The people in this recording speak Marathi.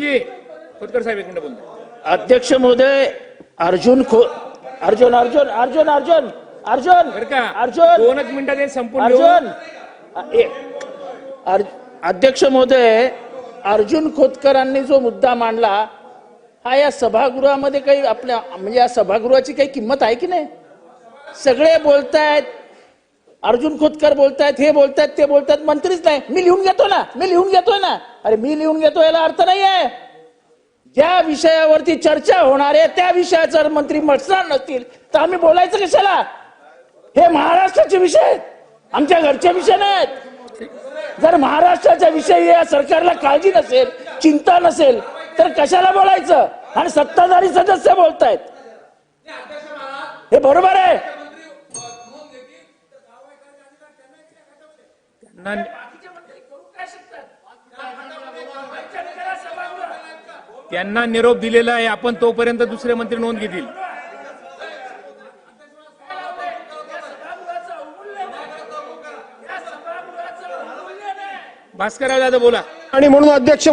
जी खोतकर साहेब एक मिनिट बोलतो अध्यक्ष महोदय अर्जुन खो अर्जुन अर्जुन अर्जुन अर्जुन अर्जुन अर्जुन दोनच मिनिटात संपूर्ण. अर्जुन. अध्यक्ष महोदय अर्जुन खोतकरांनी जो मुद्दा मांडला हा या सभागृहामध्ये काही आपल्या म्हणजे या सभागृहाची काही किंमत आहे की नाही? सगळे बोलतायत अर्जुन खोतकर बोलतायत हे बोलतायत ते बोलतायत मंत्रीच नाही. मी लिहून घेतो ना मी लिहून घेतोय ना. अरे मी लिहून घेतो याला अर्थ नाही आहे ज्या विषयावरती चर्चा होणार आहे त्या विषयाचा जर मंत्री म्हटणार नसतील तर आम्ही बोलायचं कशाला? हे महाराष्ट्राचे विषय आहेत. आमच्या घरचे विषय नाहीत. जर महाराष्ट्राच्या विषयी या सरकारला काळजी नसेल चिंता नसेल तर कशाला बोलायचं? आणि सत्ताधारी सदस्य बोलतायत. हे बरोबर आहे. त्यांना निरोप दिलेला आहे. आपण तोपर्यंत दुसरे मंत्री नोंद घेतील. भास्करराव दादा बोला. आणि म्हणून अध्यक्ष